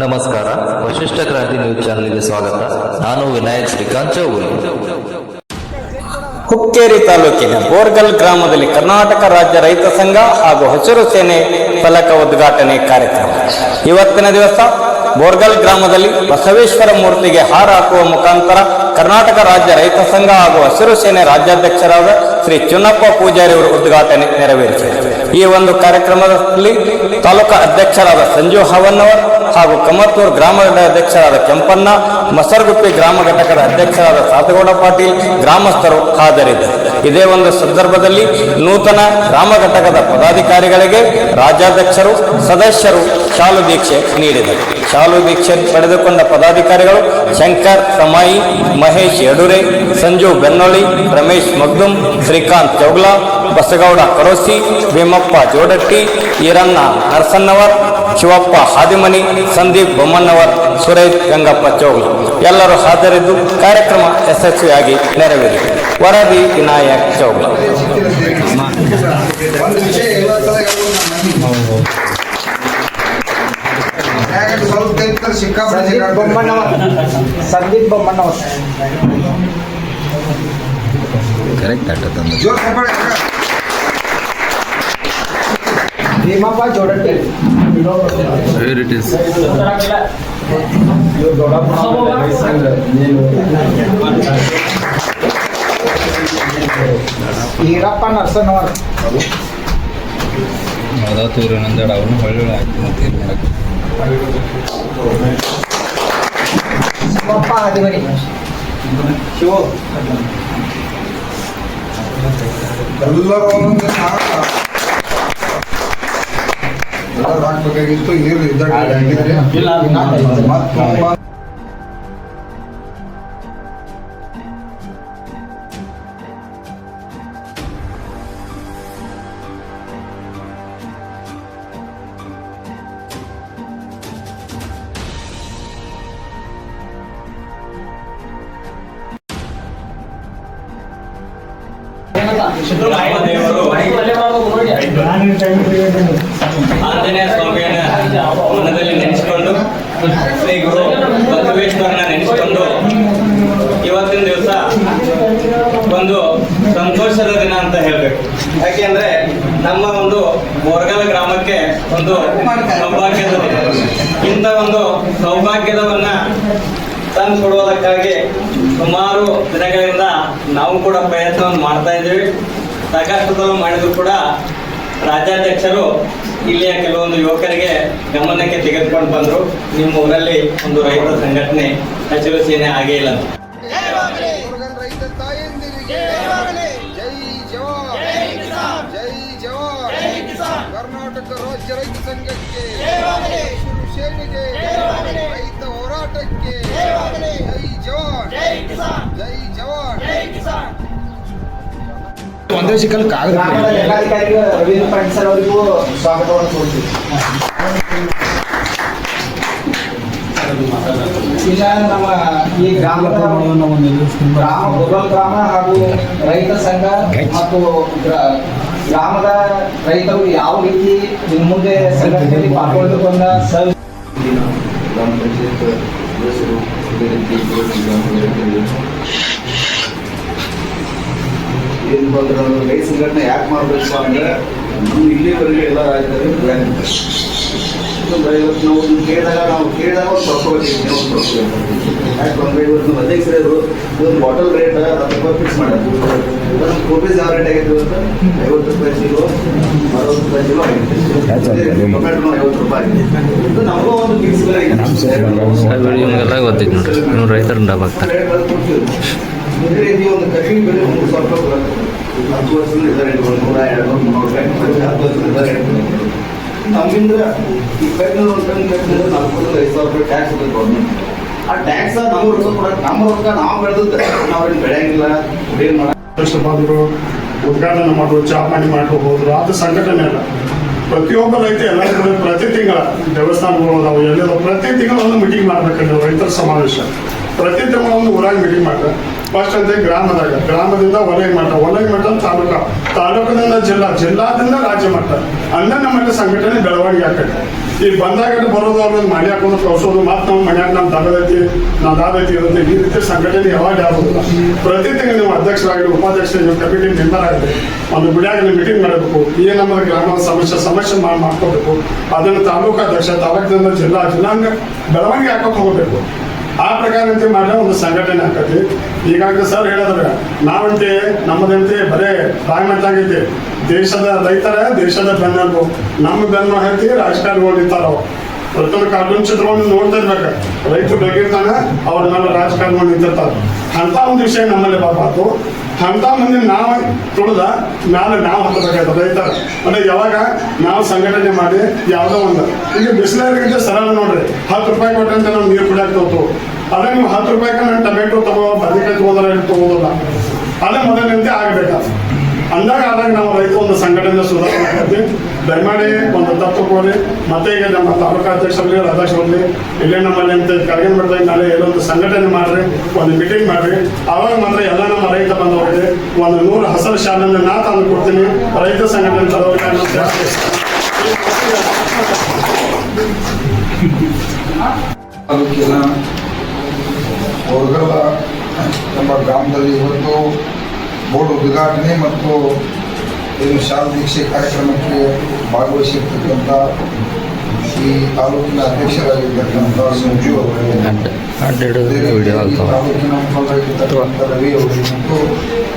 ನಮಸ್ಕಾರ. ವಶಿಷ್ಠ ಕ್ರಾಂತಿ ನ್ಯೂಸ್ ಚಾನೆಲ್ಗೆ ಸ್ವಾಗತ. ನಾನು ವಿನಾಯಕ್ ಶ್ರೀಕಾಂತ್ ಚೌಗುಲಿ ಹುಕ್ಕೇರಿ ತಾಲೂಕಿನ ಬೋರ್ಗಲ್ ಗ್ರಾಮದಲ್ಲಿ ಕರ್ನಾಟಕ ರಾಜ್ಯ ರೈತ ಸಂಘ ಹಾಗೂ ಹಸಿರು ಸೇನೆ ಫಲಕ ಉದ್ಘಾಟನೆ ಕಾರ್ಯಕ್ರಮ. ಇವತ್ತಿನ ದಿವಸ ಬೋರ್ಗಲ್ ಗ್ರಾಮದಲ್ಲಿ ಬಸವೇಶ್ವರ ಮೂರ್ತಿಗೆ ಹಾರ ಹಾಕುವ ಮುಖಾಂತರ ಕರ್ನಾಟಕ ರಾಜ್ಯ ರೈತ ಸಂಘ ಹಾಗೂ ಹಸಿರು ಸೇನೆ ರಾಜ್ಯಾಧ್ಯಕ್ಷರಾದ ಶ್ರೀ ಚುನ್ನಪ್ಪ ಪೂಜಾರಿ ಅವರು ಉದ್ಘಾಟನೆ ನೆರವೇರಿಸಿದರು. ಈ ಒಂದು ಕಾರ್ಯಕ್ರಮದಲ್ಲಿ ತಾಲೂಕಾ ಅಧ್ಯಕ್ಷರಾದ ಸಂಜೀವ್ ಹವನ್ನವರ್ ಹಾಗೂ ಕಮತ್ತೂರು ಗ್ರಾಮ ಅಧ್ಯಕ್ಷರಾದ ಕೆಂಪಣ್ಣ, ಮಸರಗುಪ್ಪಿ ಗ್ರಾಮ ಘಟಕದ ಅಧ್ಯಕ್ಷರಾದ ಸಾತಗೌಡ ಪಾಟೀಲ್ ಗ್ರಾಮಸ್ಥರು ಹಾಜರಿದ್ದರು. ಇದೇ ಒಂದು ಸಂದರ್ಭದಲ್ಲಿ ನೂತನ ಗ್ರಾಮ ಘಟಕದ ಪದಾಧಿಕಾರಿಗಳಿಗೆ ರಾಜ್ಯಾಧ್ಯಕ್ಷರು, ಸದಸ್ಯರು ಶಾಲು ದೀಕ್ಷೆ ನೀಡಿದರು. ಶಾಲು ದೀಕ್ಷೆ ಪಡೆದುಕೊಂಡ ಪದಾಧಿಕಾರಿಗಳು ಶಂಕರ್ ಸಮಾಯಿ ಮಹೇಶ್ ಯಡೂರೆ, ಸಂಜು ಬೆನ್ನೊಳಿ ರಮೇಶ್ ಮಗ್ದುಂ ಶ್ರೀಕಾಂತ್ ಚೌಗ್ಲಾ ಬಸಗೌಡ ಕರೋಸಿ ಭೀಮಪ್ಪ ಜೋಡಟ್ಟಿ ಈರಣ್ಣ ನರಸನ್ನವರ್ ಶಿವಪ್ಪ ಹಾದಿಮನಿ ಸಂದೀಪ್ ಬೊಮ್ಮಣ್ಣವರ್ ಸುರೇಶ್ ಗಂಗಪ್ಪ ಚೌಗ್ಲಿ ಎಲ್ಲರೂ ಹಾಜರಿದ್ದು ಕಾರ್ಯಕ್ರಮ ಯಶಸ್ವಿಯಾಗಿ ನೆರವೇರಿತು ವರದಿ ವಿನಾಯಕ್ ಚೌಗ್ಲಿ ಯಾಕಂದ್ರೆ ಸ್ವಲ್ಪ ತೆಗ್ದ್ರೆ ಸಿಕ್ಕಾಪಟ್ಟೆ ಸಂದೀಪ್ ಸಿಕ್ಕಾಪಟ್ಟೆ. ಬೊಮ್ಮಣ್ಣವರ್ ಸಂದೀಪ್ ಬೊಮ್ಮಣ್ಣವರ್ ಜೋರ್ ಚಪ್ಪಾಳೆ ಹಾಕ. ಭೀಮಪ್ಪ ಜೋಡಟ್ಟಿ ಈರಪ್ಪ ನರಸನ್ನವರ್ ಶಿವಪ್ಪ ಹದಿಮನಿ ಶಿವ ಎಲ್ಲರೂ ಒಂದೊಂದು ಹಾಕ. ಎಲ್ಲರೂ ಹಾಕ್ಬೇಕಾಗಿತ್ತು ಇರ್ಲಿ ಇದ್ದಾಗ ಹಾಕಿದ್ರೆ ಮತ್ತೆ ತುಂಬ ಆಂಜನೇಯ ಸ್ವಾಮಿಯನ್ನ ಮನದಲ್ಲಿ ನೆನೆಸಿಕೊಂಡು, ಶ್ರೀ ಗುರು ಬಸವೇಶ್ವರನ ನೆನೆಸಿಕೊಂಡು ಇವತ್ತಿನ ದಿವಸ ಒಂದು ಸಂತೋಷದ ದಿನ ಅಂತ ಹೇಳ್ಬೇಕು. ಯಾಕೆಂದ್ರೆ ನಮ್ಮ ಒಂದು ಬೋರ್ಗಲ್ ಗ್ರಾಮಕ್ಕೆ ಒಂದು ಸೌಭಾಗ್ಯದ ಇಂಥ ಒಂದು ಸೌಭಾಗ್ಯದವನ್ನ ತಂದು ಕೊಡುವುದಕ್ಕಾಗಿ ಸುಮಾರು ದಿನಗಳಿಂದ ನಾವು ಕೂಡ ಪ್ರಯತ್ನವನ್ನು ಮಾಡ್ತಾ ಇದ್ದೀವಿ. ಸಾಕಷ್ಟು ಮಾಡಿದ್ರು ಕೂಡ ರಾಜ್ಯಾಧ್ಯಕ್ಷರು ಇಲ್ಲಿಯ ಕೆಲವೊಂದು ಯುವಕರಿಗೆ ಗಮನಕ್ಕೆ ತೆಗೆದುಕೊಂಡು ಬಂದರು. ನಿಮ್ಮ ಊರಲ್ಲಿ ಒಂದು ರೈತ ಸಂಘಟನೆ ಹಸಿರು ಸೇನೆ ಆಗೇ ಇಲ್ಲ. ಕಿಸಾನ್! ಕರ್ನಾಟಕ ರಾಜ್ಯ ರೈತ ಸಂಘಕ್ಕೆ ಸೇನೆಗೆ ರೈತ ಹೋರಾಟಕ್ಕೆ ಜೈ ಜವಾನ್! ಜೈ ಜವಾನ್! ಗ್ರಾಮದ ಜಿಲ್ಲಾಧಿಕಾರಿ ರವೀಂದ್ರ ಪಾಟೀಲ್ ಸರ್ ಅವರಿಗೂ ಸ್ವಾಗತವನ್ನು ಕೋರ್ತೀವಿ ಈಗ ನಮ್ಮ ಈ ಗ್ರಾಮದ ಗ್ರಾಮ ಗುರುಲ್ ಗ್ರಾಮ ಹಾಗೂ ರೈತ ಸಂಘ ಮತ್ತು ಗ್ರಾ- ಗ್ರಾಮದ ರೈತರು ಯಾವ ರೀತಿ ಇನ್ನು ಮುಂದೆ ಸಂಘಟನೆಯಲ್ಲಿ ಪಾಲ್ಗೊಳ್ಳಬೇಕು ಅಂತ ಸರ್ ಗ್ರಾಮ ಪಂಚಾಯತ್ ಸದಸ್ಯರು ಇದೇ ರೀತಿ ಏನಪ್ಪ ಅಂದ್ರೆ ನಾವು ರೈತ ಸಂಘಟನೆ ಯಾಕೆ ಮಾಡಬೇಕು ಅಂದ್ರೆ ಇಲ್ಲಿವರೆಗೆ ಎಲ್ಲ ರಾಜ್ಯದಲ್ಲಿ ಇವತ್ತು ನಾವು ಕೇಳಿದಾಗ ನಾವು ಕೇಳಿದಾಗ ಒಂದು ಪ್ರೊಪೋಸ್ ಒಂದು ಇವತ್ತು ನಮ್ಮ ಅಧ್ಯಕ್ಷರು ಒಂದು ಬಾಟಲ್ ರೇಟ್ ಹತ್ತು ರೂಪಾಯಿ ಫಿಕ್ಸ್ ಮಾಡಬೇಕು ನಮ್ಮ ಕೋಪೀಸ್ ಯಾವ ರೇಟ್ ಆಗಿತ್ತು ಇವತ್ತು. ಐವತ್ತು ರೂಪಾಯಿ ಕಿಲೋ ಅರವತ್ತು ರೂಪಾಯಿ ಕಿಲೋ ಆಗಿತ್ತು ಟೊಮೆಟೊ ಐವತ್ತು ರೂಪಾಯಿ ಆಗಿದೆ. ನಮಗೂ ಒಂದು ಫಿಕ್ಸ್ ಇವ್ರಿಗೆಲ್ಲ ಗೊತ್ತಿತ್ತು ನೋಡ್ರಿ ಇವ್ರು ರೈತರು ಡಾಬಾಗ್ತಾರೆ ಇದೇ ರೀತಿ ಒಂದು ಕಡಿಮೆ ಬೆಲೆ ಮೂರು ಸಾವಿರ ರೂಪಾಯಿ ಬರುತ್ತೆ ಹತ್ತು ವರ್ಷದಿಂದ ಇದ್ದಾರೆ. ನೂರ ಎರಡು ನೂರು ರೂಪಾಯಿ ಹತ್ತು ವರ್ಷದಿಂದ ಇದ್ದಾರೆ. ನಮ್ಮಿಂದ ಒಂದು ಕಟ್ಟಿದ್ರೆ ಐದು ಸಾವಿರ ರೂಪಾಯಿ ಟ್ಯಾಕ್ಸ್ ಆ ಟ್ಯಾಕ್ಸ್ ನಾವೇನು ಬೆಳೆಯಂಗಿಲ್ಲ, ಏನು ಬಂದರು ಉದ್ಘಾಟನೆ ಮಾಡುವ ಚಾಪಣಿ ಮಾಡ್ಕೋಬಹುದು ಅದು ಸಂಘಟನೆ ಅಲ್ಲ. ಪ್ರತಿಯೊಬ್ಬ ರೈತ ಎಲ್ಲ ಕಡೆ ಪ್ರತಿ ತಿಂಗಳ ದೇವಸ್ಥಾನಗಳು ನಾವು ಎಲ್ಲೆಲ್ಲ ಪ್ರತಿ ತಿಂಗಳ ಒಂದು ಮೀಟಿಂಗ್ ಮಾಡ್ಬೇಕಂದ್ರೆ ರೈತರ ಸಮಾವೇಶ. ಪ್ರತಿ ತಿಂಗಳ ಒಂದು ಊರಾಗ ಮೀಟಿಂಗ್ ಮಾಡ್ತಾರೆ. ಫಸ್ಟ್ ಅಂತ ಗ್ರಾಮದಾಗ, ಗ್ರಾಮದಿಂದ ವಲಯ ಮಟ್ಟ ವಲಯ ಮಟ್ಟ ತಾಲೂಕ, ತಾಲೂಕಿನಿಂದ ಜಿಲ್ಲಾ, ಜಿಲ್ಲಾದಿಂದ ರಾಜ್ಯ ಮಟ್ಟ. ಅಂದ ನಮ್ಮಲ್ಲಿ ಸಂಘಟನೆ ಬೆಳವಣಿಗೆ ಆಗ್ತೈತೆ ಈ ಬಂದಾಗ ಬರೋದು ಅವ್ರನ್ನ ಮನೆ ಹಾಕೊಂಡು ಕಳ್ಸೋದು, ಮತ್ತೆ ನಾವು ಮನ್ಯಾಗ ನಮ್ಮ ದಾದೈತಿ ನಮ್ಮ ದಾದೈತಿ ಇರುತ್ತೆ. ಈ ರೀತಿ ಸಂಘಟನೆ ಯಾವಾಗ ಆಗೋದಿಲ್ಲ. ಪ್ರತಿ ತಿಂಗಳು ನೀವು ಅಧ್ಯಕ್ಷರಾಗಿ ಉಪಾಧ್ಯಕ್ಷ ನೀವು ಕಮಿಟಿ ಮೆಂಬರ್ ಆಗಿದೆ ಒಂದು ಗುಡಿಯಾಗ ನೀವು ಮೀಟಿಂಗ್ ಮಾಡಬೇಕು. ಏನು ನಮ್ಮ ಗ್ರಾಮದ ಸಮಸ್ಯೆ ಸಮಸ್ಯೆ ಮಾಡ್ಕೋಬೇಕು. ಅದನ್ನು ತಾಲೂಕು ಅಧ್ಯಕ್ಷ ತಾಲೂಕಿನಿಂದ ಜಿಲ್ಲಾ, ಜಿಲ್ಲಾಂಗ ಬೆಳವಣಿಗೆ ಹಾಕೋಕೆ ಹೋಗಬೇಕು. ಆ ಪ್ರಕಾರ ಅಂತ ಮಾಡಿದ್ರೆ ಒಂದು ಸಂಘಟನೆ ಆಕತಿ ಈಗಾಗಲೇ ಸರ್ ಹೇಳಿದ್ರೆ, ನಾವಂತೆ, ನಮ್ಮದಂತೆ ಬರೇ ಬಾಯಿ ದೇಶದ ರೈತರ ದೇಶದ ಬೆನ್ನೆಲುಬು. ನಮ್ಮ ಬೆನ್ನು ಹೇಳ್ತಿ ರಾಜಕಾರಣಿಗಳು ನಿಂತಾರ. ಪ್ರತಿಯೊಂದು ಕಾರ್ಟೂನ್ ಚಿತ್ರವನ್ನು ನೋಡ್ತಾ ಇರ್ಬೇಕು. ರೈತರು ಬೇಕಿರ್ತಾನೆ ಅವ್ರ ಮೇಲೆ ರಾಜಕಾರಣಿಗಳು ನಿಂತಿರ್ತಾರೆ. ಅಂತ ಒಂದು ವಿಷಯ ನಮ್ಮಲ್ಲಿ ಬಾಬಾತು. ಅಂತ ಮಂದಿ ನಾವು ತುಳಿದ ಮ್ಯಾಲೆ ನಾವು ಹತ್ತಬೇಕಾಯ್ತು ರೈತರ ಅಂದ್ರೆ ಯಾವಾಗ ನಾವು ಸಂಘಟನೆ ಮಾಡಿ ಯಾವುದೋ ಒಂದು. ಈಗ ಬಿಸಿಲರಿಗಿಂತ ಸರಳ ನೋಡ್ರಿ, ಹತ್ತು ರೂಪಾಯಿ ಕೊಟ್ಟಂತೆ ನಾವು ನೀರು ಕುಡಿಯಕ್ಕೆ ತಗೋತು. ಅದೇ ನೀವು ಹತ್ತು ರೂಪಾಯಿಗೆ ನಾನು ಟೊಮೆಟೊ ತಗೋ, ಬದನೆಕಾಯಿ ತಗೋದ್ರೆ ತಗೋದಿಲ್ಲ ಅದೇ ಮೊದಲಿನಂತೆ ಆಗಬೇಕಾ ಅಂದಾಗ ಆದಾಗ ನಾವು ರೈತ ಒಂದು ಸಂಘಟನೆ ಸುಧಾರಣೆ ಮಾಡ್ತೀವಿ ದಯಮಾಡಿ ಒಂದು ತಪ್ಪು ಕೊಡಿ. ಮತ್ತೆ ಈಗ ನಮ್ಮ ತಾಲೂಕು ಅಧ್ಯಕ್ಷರಲ್ಲಿ ಅಧ್ಯಕ್ಷರಲ್ಲಿ ಇಲ್ಲೇ ನಮ್ಮಲ್ಲಿ ಅಂತ ಕರೆಗೆ ಮಟ್ಟದಾಗ ನಾಳೆ ಏನೊಂದು ಸಂಘಟನೆ ಮಾಡ್ರಿ, ಒಂದು ಮೀಟಿಂಗ್ ಮಾಡ್ರಿ. ಅವಾಗ ಮಾತ್ರ ಎಲ್ಲ ನಮ್ಮ ರೈತ ಬಂದವರಿಗೆ ಒಂದು ನೂರು ಹಸಿರು ಶಾಲೆಯನ್ನು ನಾ ತಂದು ಕೊಡ್ತೀನಿ. ರೈತ ಸಂಘಟನೆ ಜಾಸ್ತಿ ತಾಲೂಕಿನ ಹೊರಗಲ ಗ್ರಾಮದಲ್ಲಿ ಇವತ್ತು ಬೋರ್ಡ್ ಉದ್ಘಾಟನೆ ಮತ್ತು ಏನು ಶಾಲಾ ದೀಕ್ಷೆ ಕಾರ್ಯಕ್ರಮಕ್ಕೆ ಭಾಗವಹಿಸಿರ್ತಕ್ಕಂಥ ಈ ತಾಲೂಕಿನ ಅಧ್ಯಕ್ಷರಾಗಿರ್ತಕ್ಕಂಥ ಸಂಜು ಅವರೇ. ಅದೇ ರೀತಿ ಈ ತಾಲೂಕಿನ ಮುಖಂಡರಾಗಿರ್ತಕ್ಕಂಥ ರವಿ ಅವರು ಮತ್ತು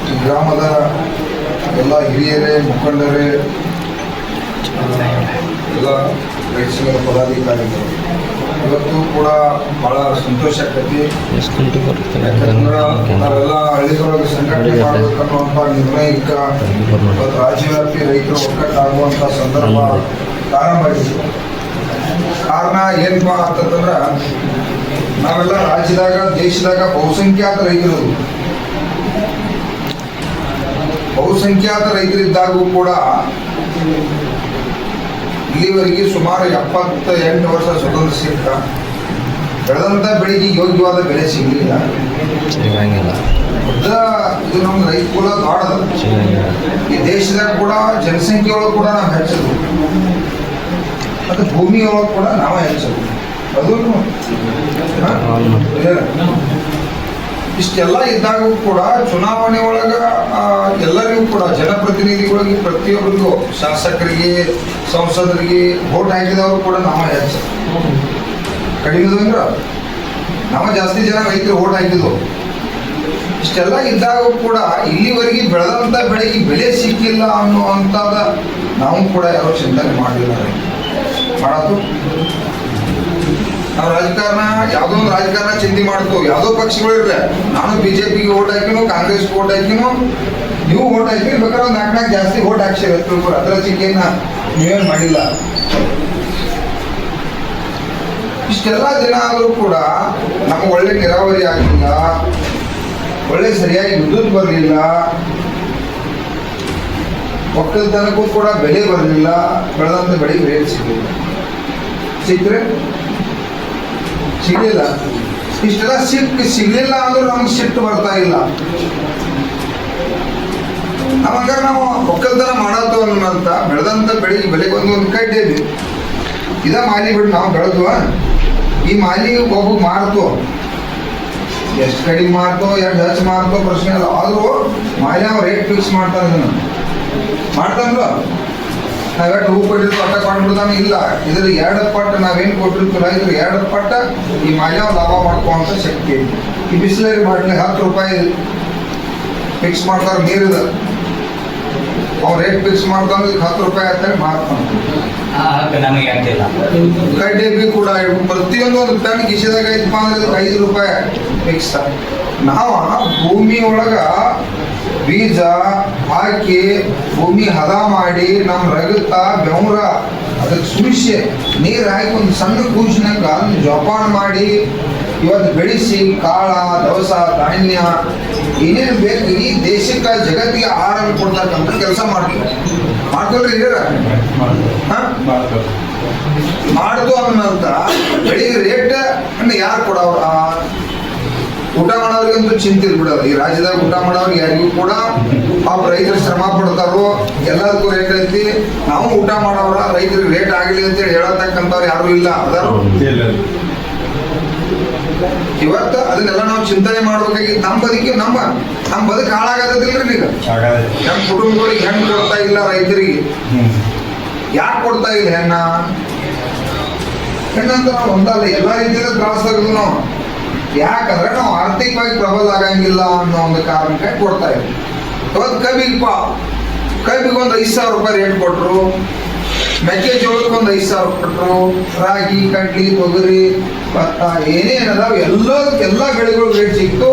ಈ ಗ್ರಾಮದ ಎಲ್ಲ ಹಿರಿಯರೇ ಮುಖಂಡರೇ ಎಲ್ಲ ರೈತ ಸಂಘದ ಪದಾಧಿಕಾರಿಗಳು. ಇವತ್ತು ಕೂಡ ಬಹಳ ಸಂತೋಷ ಆಗ್ತೈತಿ. ಯಾಕಂದ್ರೆ ನಾವೆಲ್ಲ ಹಳ್ಳಿಗಳಲ್ಲಿ ಸಂಘಟನೆ ಮಾಡ್ಬೇಕನ್ನುವಂಥ ನಿರ್ಣಯಕ್ಕೆ ಇವತ್ತು ರಾಜ್ಯವ್ಯಾಪಿ ರೈತರು ಒಗ್ಗಟ್ಟಾಗುವಂಥ ಸಂದರ್ಭ ಪ್ರಾರಂಭ ಆಗಿದೆ ಕಾರಣ ಏನಪ್ಪ ಅಂತಂದ್ರೆ ನಾವೆಲ್ಲ ರಾಜ್ಯದಾಗ ದೇಶದಾಗ ಬಹುಸಂಖ್ಯಾತ ರೈತರು. ಬಹುಸಂಖ್ಯಾತ ರೈತರಿದ್ದಾಗೂ ಕೂಡ ಇಲ್ಲಿವರೆಗೆ ಸುಮಾರು ಎಪ್ಪತ್ತ ಎಂಟು ವರ್ಷ ಸ್ವತಂತ್ರ ಸಿಕ್ಕ ಬೆಳೆದಂಥ ಬೆಳೆಗೆ ಯೋಗ್ಯವಾದ ಬೆಲೆ ಸಿಗಲಿಲ್ಲ. ದೊಡ್ಡ ಇದು ನಮ್ಮ ರೈತ ಕುಲ ದಾಡದ ಈ ದೇಶದಾಗ ಕೂಡ ಜನಸಂಖ್ಯೆ ಒಳಗೆ ಕೂಡ ನಾವು ಹೆಚ್ಚದು ಮತ್ತು ಭೂಮಿಯೊಳಗೆ ಕೂಡ ನಾವು ಹೆಚ್ಚದು ಅದು ಇಷ್ಟೆಲ್ಲ ಇದ್ದಾಗೂ ಕೂಡ ಚುನಾವಣೆ ಒಳಗ ಎಲ್ಲರಿಗೂ ಕೂಡ ಜನಪ್ರತಿನಿಧಿಗಳಿಗೆ, ಪ್ರತಿಯೊಬ್ಬರಿಗೂ ಶಾಸಕರಿಗೆ, ಸಂಸದರಿಗೆ ವೋಟ್ ಹಾಕಿದವರು ಕೂಡ ನಮ್ಮ ಕಡಿಮೆ ಅಂದ್ರೆ ನಮ್ಮ ಜಾಸ್ತಿ ಜನ ರೈತರು ವೋಟ್ ಹಾಕಿದ್ವು ಇಷ್ಟೆಲ್ಲ ಇದ್ದಾಗೂ ಕೂಡ ಇಲ್ಲಿವರೆಗೆ ಬೆಳೆದಂಥ ಬೆಳೆಗೆ ಬೆಲೆ ಸಿಕ್ಕಿಲ್ಲ ಅನ್ನುವಂಥದ್ದು ನಾವು ಕೂಡ ಯಾರೋ ಚಿಂತನೆ ಮಾಡಿಲ್ಲ. ಮಾಡೋದು ನಾವು ರಾಜಕಾರಣ, ಯಾವುದೋ ಒಂದು ರಾಜಕಾರಣ ಚಿಂತೆ ಮಾಡ್ತು ಯಾವುದೋ ಪಕ್ಷಗಳು ಇರ್ಲಿ. ನಾನು ಬಿಜೆಪಿಗೆ ಓಟ್ ಹಾಕಿನೋ, ಕಾಂಗ್ರೆಸ್ಗೆ ಓಟ್ ಹಾಕಿನೋ, ನೀವು ಓಟ್ ಹಾಕಿ ಬೇಕಾದ್ರೆ ಒಂದು ನಾಲ್ಕು ನಾಲ್ಕು ಜಾಸ್ತಿ ಓಟ್ ಹಾಕ್ಸಿರ. ಅದರ ಚಿಂತೆಯನ್ನ ನೀವೇನು ಮಾಡಿಲ್ಲ. ಇಷ್ಟೆಲ್ಲ ದಿನ ಆದರೂ ಕೂಡ ನಮ್ಗೆ ಒಳ್ಳೆ ನೀರಾವರಿ ಆಗಲಿಲ್ಲ, ಒಳ್ಳೆ ಸರಿಯಾಗಿ ವಿದ್ಯುತ್ ಬರಲಿಲ್ಲ ಒಕ್ಕಲ್ತನಕ್ಕೂ ಕೂಡ ಬೆಲೆ ಬರಲಿಲ್ಲ ಬೆಳೆದಂಥ ಬೆಳೆಗೆ ರೇಟ್ ಸಿಗಲಿಲ್ಲ. ಸಿಕ್ಕರೆ ಸಿಗಲಿಲ್ಲ. ಇಷ್ಟೆಲ್ಲ ಸಿಟ್ಟು ಸಿಗಲಿಲ್ಲ ಅಂದ್ರೆ ನಮ್ಗೆ ಸಿಟ್ಟು ಬರ್ತಾ ಇಲ್ಲ. ಅವಾಗ ನಾವು ಒಕ್ಕಲ್ತನ ಮಾಡತ್ತೋ ಅನ್ನೋಂತ ಬೆಳೆದಂತ ಬೆಳೆಗೆ ಬೆಲೆಗೆ ಒಂದು ಒಂದು ಕಡ್ಡಿ ಇದೆ. ಮಾಲಿ ಬಿಟ್ಟು ನಾವು ಬೆಳೆದ್ವ. ಈ ಮಾಲಿ ಒಬ್ಬ ಮಾರ್ತು. ಎಷ್ಟು ಕಡಿಮೆ ಮಾರ್ತೋ, ಎಷ್ಟು ಹೆಚ್ಚು ಮಾರ್ತೋ ಪ್ರಶ್ನೆ ಇಲ್ಲ. ಆದರೂ ಮಾಲಿ ಅವ್ರು ರೇಟ್ ಫಿಕ್ಸ್ ಮಾಡ್ತಾರೆ ಇದನ್ನು. ಮಾಡ್ತಾನಲ್ಲ ನಾವೆಷ್ಟು ಹೂ ಕೊಟ್ಟಿರ್ತೀವಿ ಅಟ್ಟ ಕೊಟ್ಬಿಡ್ತಾನೆ ಇಲ್ಲ. ಇದ್ರ ಎರಡು ಪಟ್ಟ ನಾವೇನು ಕೊಟ್ಟಿರ್ತೀವಿ ಇದ್ರ ಎರಡು ಪಟ್ಟ ಈ ಮಾಲ್ಯ ಲಾಭ ಮಾಡ್ಕೊಳ್ಳುವಂಥ ಶಕ್ತಿ. ಈ ಬಿಸ್ಲರಿ ಬಾಟ್ಲಿ ಹತ್ತು ರೂಪಾಯಿ ಫಿಕ್ಸ್ ಮಾಡ್ತಾರೆ ನೀರಿದ ಅವ್ನು ರೇಟ್ ಫಿಕ್ಸ್ ಮಾಡ್ತಾನೆ ಹತ್ತು ರೂಪಾಯಿ ಆಗ್ತಾರೆ ಮಾಡ್ತಾನೆ. ಅಂತಿಲ್ಲ ಬಿ ಕೂಡ ಪ್ರತಿಯೊಂದು ಒಂದು ಟನ್ ಇದಕ್ಕೆ ಐದು ರೂಪಾಯಿ ಫಿಕ್ಸ್ ನಾವು ಭೂಮಿ ಒಳಗ ಬೀಜ ಹಾಕಿ ಭೂಮಿ ಹದ ಮಾಡಿ ನಮ್ಮ ರಗತ ಬೆವರ. ಅದಕ್ಕೆ ಸುರಿಸಿ ನೀರು ಹಾಕಿ ಒಂದು ಸಣ್ಣ ಕೂಸಿನಾಗ ಜೋಪಾನ ಮಾಡಿ ಇವತ್ತು ಬೆಳೆಸಿ ಕಾಳ ದವಸ ಧಾನ್ಯ ಏನೇನು ಬೇಕು ಈ ದೇಶಕ್ಕೆ ಜಗತ್ತಿಗೆ ಆಹಾರ ಕೊಡ್ತಕ್ಕಂಥ ಕೆಲಸ ಮಾಡ್ತೀವಿ. ಮಾಡ್ತಲ್ರಿ ಇದರ ಮಾಡ್ತಾರೆ ಮಾಡುದು ಅನ್ನೋಂತ ಬೆಳಿಗ್ಗೆ ರೇಟ್ ಅನ್ನ ಯಾರು ಕೊಡವ್ರ ಊಟ ಮಾಡೋರಿಗಂತೂ ಚಿಂತೆ ಬಿಡೋದು ಈ ರಾಜ್ಯದಾಗ ಊಟ ಮಾಡೋರು ಯಾರಿಗೂ ಕೂಡ ಪಾಪ ರೈತರು ಶ್ರಮ ಪಡ್ತಾರೋ ಎಲ್ಲದಕ್ಕೂ ರೇಟ್ ಐತಿ. ನಾವು ಊಟ ಮಾಡೋರ ರೈತರಿಗೆ ರೇಟ್ ಆಗಲಿ ಅಂತೇಳಿ ಹೇಳತಕ್ಕಂಥವ್ರು ಯಾರು ಇಲ್ಲ. ಅದಾರು ಇವತ್ತು ಅದನ್ನೆಲ್ಲ ನಾವು ಚಿಂತನೆ ಮಾಡ್ಬೇಕಾಗಿತ್ತು ನಮ್ಮ ಬದುಕಿ ನಮ್ಮ ನಮ್ಮ ಬದುಕು ಹಾಳಾಗದಿಲ್ರಿ ಈಗ. ನಮ್ಮ ಕುಟುಂಬಗಳಿಗೆ ಹೆಣ್ಣು ಕೊಡ್ತಾ ಇಲ್ಲ ರೈತರಿಗೆ. ಯಾಕೆ ಕೊಡ್ತಾ ಇಲ್ಲ ಹೆಣ್ಣ? ಹೆಣ್ಣಂತ ನಾವು ಒಂದಲ್ಲ ಎಲ್ಲ ರೀತಿಯಿಂದ ತ್ರಾಸ ನಾವು. ಯಾಕಂದ್ರೆ ನಾವು ಆರ್ಥಿಕವಾಗಿ ಪ್ರಬಲ ಆಗಂಗಿಲ್ಲ ಅನ್ನೋ ಒಂದು ಕಾರಣಕ್ಕೆ ಕೊಡ್ತಾ ಇದ್ವಿ. ಇವತ್ತು ಪಾ ಕಬಿಗೆ ಒಂದು ಐದು ಸಾವಿರ ರೂಪಾಯಿ ರೇಟ್ ಕೊಟ್ರು, ಮೆಕ್ಕೆಜೋಳಕ್ಕೆ ಒಂದು ಐದು ಸಾವಿರ ಕೊಟ್ರು, ರಾಗಿ, ಕಡ್ಲಿ, ತೊಗರಿ, ಭತ್ತ ಏನೇನು ಅದಾವ ಎಲ್ಲದಕ್ಕೆ ಎಲ್ಲ ಬೆಳೆಗಳು ರೇಟ್ ಸಿಕ್ತು.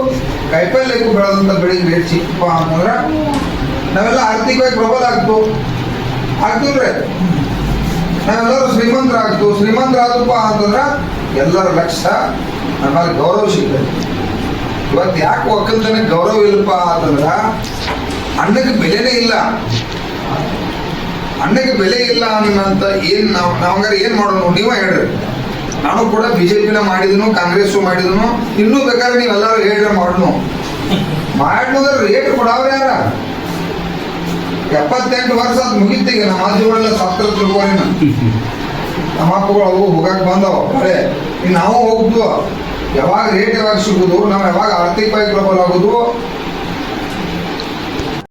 ಕೈಪಲ್ಯಕ್ಕೂ ಬೆಳೆದಂಥ ಬೆಳೆಗೆ ರೇಟ್ ಸಿಕ್ತಪ್ಪ ಅಂತಂದ್ರೆ ನಾವೆಲ್ಲ ಆರ್ಥಿಕವಾಗಿ ಪ್ರಬಲ ಆಗ್ತು ಆಗ್ತಿವ್ರೆ. ನಾವೆಲ್ಲರೂ ಶ್ರೀಮಂತರಾಗ್ತು ಶ್ರೀಮಂತರಾದಪ್ಪ ಅಂತಂದ್ರೆ ಎಲ್ಲರ ಲಕ್ಷ ನಮಗೆ ಗೌರವ ಸಿಗ್ತದೆ. ಇವತ್ತು ಯಾಕೆ ಒಕ್ಕಲ್ತನ ಗೌರವ ಇಲ್ಲಪ್ಪ ಅಂತಂದ್ರೆ ಅನ್ನಕ್ಕೆ ಬೆಲೆನೇ ಇಲ್ಲ. ಅನ್ನಕ್ಕೆ ಬೆಲೆ ಇಲ್ಲ ಅನ್ನೋಂತ ಏನು ನಾವು ಹಂಗಾರೆ ಏನು ಮಾಡೋಣ ನೀವೇ ಹೇಳ್ರಿ. ನಾನು ಕೂಡ ಬಿಜೆಪಿನ ಮಾಡಿದನು, ಕಾಂಗ್ರೆಸ್ಸು ಮಾಡಿದನು. ಇನ್ನೂ ಬೇಕಾದ್ರೆ ನೀವೆಲ್ಲರೂ ಹೇಳ್ರೆ ಮಾಡೋಣ ಮಾಡೋದ್ರ ರೇಟ್ ಕೊಡವ್ರ ಯಾರ? ಎಪ್ಪತ್ತೆಂಟು ವರ್ಷ ಅದು ಮುಗಿತೀಗ ನಮ್ಮ ಆಜುಗಳೆಲ್ಲ ಸತ್ರ ತಿಳ್ಕೊಳ್ಳಿನ ನಮ್ಮ ಅವು ಹೋಗಕ್ ಬಂದವ, ಬರೇ. ಇನ್ನು ನಾವು ಹೋಗ್ದು ಯಾವಾಗ ರೇಟ್ ಯಾವಾಗ ಸಿಗುದು ನಾವು ಯಾವಾಗ ಆರ್ಥಿಕವಾಗಿ ಪ್ರಬಲ ಆಗುದು